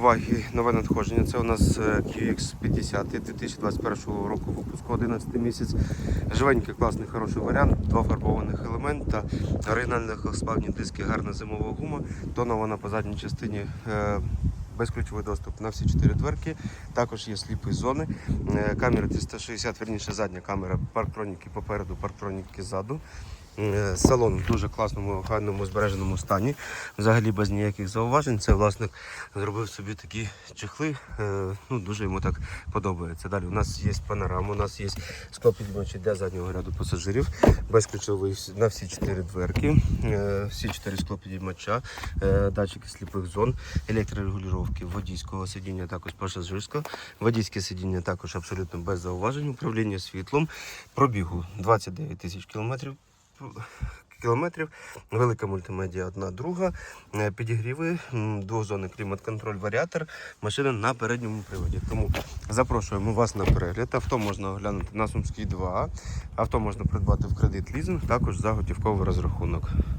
уваги нове надходження. Це у нас е, QX50 2021 року випуску 11 місяць. Живенький, класний, хороший варіант. Два фарбованих елемента, оригінальних сплавні диски, гарна зимова гума, тонована по задній частині. е, Безключовий доступ на всі чотири дверки. Також є сліпі зони. Е, Камера 360, верніше задня камера, парктроніки попереду, парктроніки ззаду. Е, Салон в дуже класному, гарному збереженому стані. Взагалі без ніяких зауважень. Це власник зробив собі такі чехли. е, Ну, дуже йому так подобається. Далі у нас є панорама, у нас є склопідіймачі для заднього ряду пасажирів, безключовий вс- на всі чотири дверки, е, всі чотири склопідіймача, датчики сліпих зон, електрорегулювання водійського сидіння, також пасажирського. Водійське сидіння також абсолютно без зауважень. Управління світлом, пробігу 29 тисяч кілометрів кілометрів. Велика мультимедіа одна друга. Е, Підігріви, двозонний клімат-контроль, варіатор, машина на передньому приводі. Тому запрошуємо вас на перегляд. Авто можна оглянути на Сумській 2. Авто можна придбати в кредит лізинг, також за готівковий розрахунок.